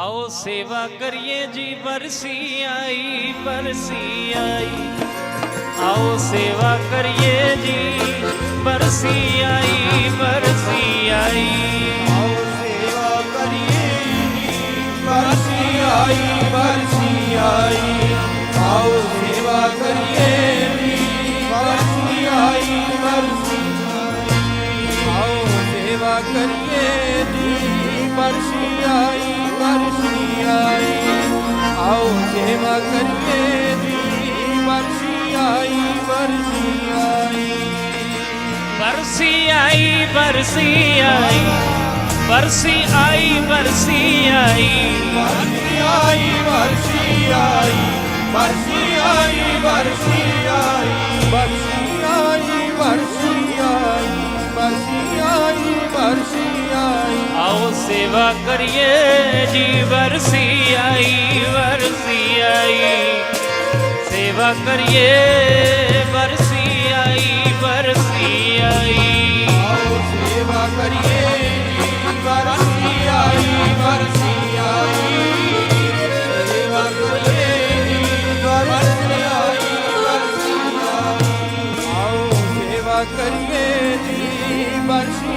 आओ सेवा करिए जी, बरसी आई बरसी आई। आओ सेवा करिए जी, बरसी आई बरसी आई। आओ सेवा करिए बरसी आई बरसी आई। आओ सेवा करिए बरसी आई बरसी आई। आओ सेवा करिए जी, बरसी आई। सेवा करते बरसी आई बरसी आई। बरसी आई बरसी आई। बरसी आई बरसी आई। बरसी आई बरसी आई। बरसी आई बरसी आई। बरसी आई बरसी आई। बरसी आई बरसी आई। आओ सेवा करिए जी बरसी ਸੇਵਾ ਕਰੀਏ। ਬਰਸੀ ਆਈ ਬਰਸੀ ਆਈ। ਆਓ ਸੇਵਾ ਕਰੀਏ। ਬਰਸੀ ਆਈ ਬਰਸੀ ਆਈ। ਸੇਵਾ ਕਰੀਏ। ਬਰਸੀ ਆਈ ਬਰਸੀ ਆਈ। ਆਓ ਸੇਵਾ ਕਰੀਏ ਜੀ, ਬਰਸੀ